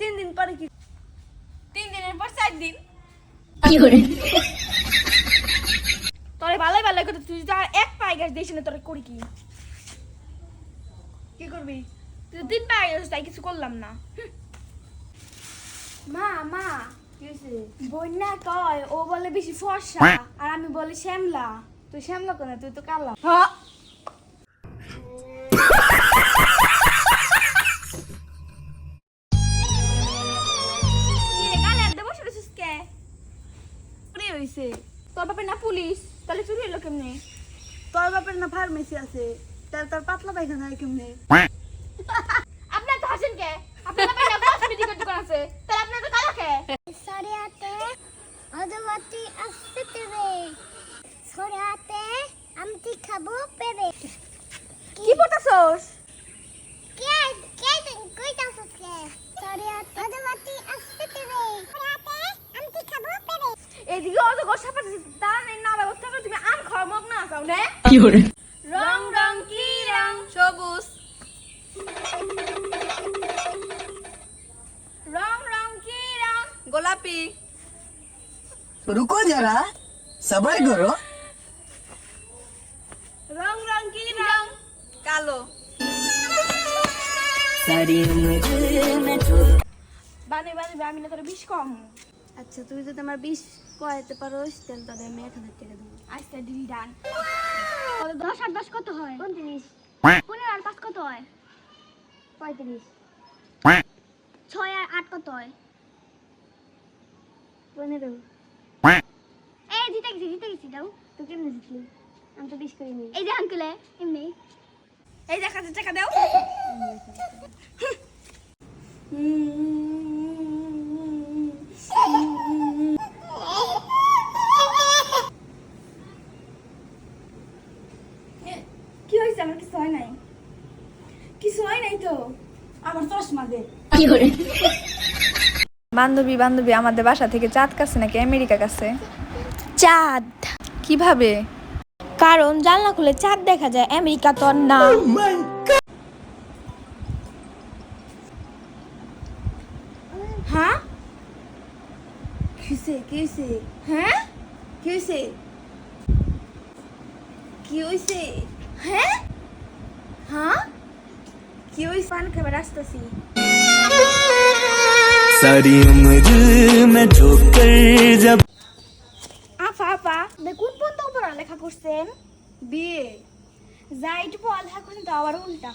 তিন দিন পরে কি? তিন দিনের পর চার দিন। তোরে ভালো ভালো করে তুই তো এক পায়ে গেছ দিস না তোরে করি কি? কি করবি? তুই পায়ে তাই কিছু করলাম না। মা মা। বন্যা কয় ও বলে বেশি ফর্সা আর আমি বলি শ্যামলা। তুই শ্যামলা কোনে তুই তো কালা। হ্যাঁ। হইছে। তোর বাপের না পুলিশ? তাহলে চুরি হলো কেমনে? তোর বাপের না ফার্মেসি আছে। তার তার পাতলা পায়খানা হয় কেমনে? আপনার তো হাসেন কে? আপনার বাপের না কসমেটিকের দোকান আছে? তাহলে আপনার তো কালা কে? সরিয়াতে অজগতি আসতে দেবে। সরিয়াতে আমটি খাব পেবে কি পড়তাছস? এদিকে অত গোসা পাচ্ছে তা নেই না ব্যবস্থা করে তুমি আম খাওয়া না আসাও রং রং কি রং সবুজ। রং রং কি রং গোলাপি। রুকো যারা সবার করো রং রং কি রং কালো। বানে বানে আমি না তোর বিষ কম। আচ্ছা তুই যদি আমার বিষ করাইতে পারোস তাহলে তোদের আমি এক হাজার টাকা দেবো আজকে ডিল ডান দশ আর দশ কত হয়? উনত্রিশ পনেরো আর পাঁচ কত হয়? পঁয়ত্রিশ। ছয় আর আট কত হয়? পনেরো। এই জিতে গেছি জিতে গেছি দাও। তুই কেমনে জিতলি? আমি তো বিষ করিনি। এই যে আঙ্কেলে এমনি। এই দেখা যাচ্ছে টাকা দাও কি হয়েছে আমার কিছু হয় নাই। কিছু হয় নাই তো? আমার চশমা দে। বান্ধবী বান্ধবী আমাদের বাসা থেকে চাঁদ কাছে নাকি আমেরিকা কাছে? চাঁদ। কীভাবে? কারণ জানলা খুলে চাঁদ দেখা যায় আমেরিকা তো না। হ্যাঁ? কিসে কিসে? হ্যাঁ? কি কি হয়েছে হ্যাঁ? হ্যাঁ? কি ওই পান খাবার আসতেছি। সারি উমর মে ঝোকর জব আফা আফা দেখুন কোন তো লেখা করছেন? বিয়ে যাইট পড়ালেখা করছেন তো আবার উল্টা।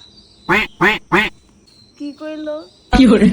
কি কইলো? কি করে?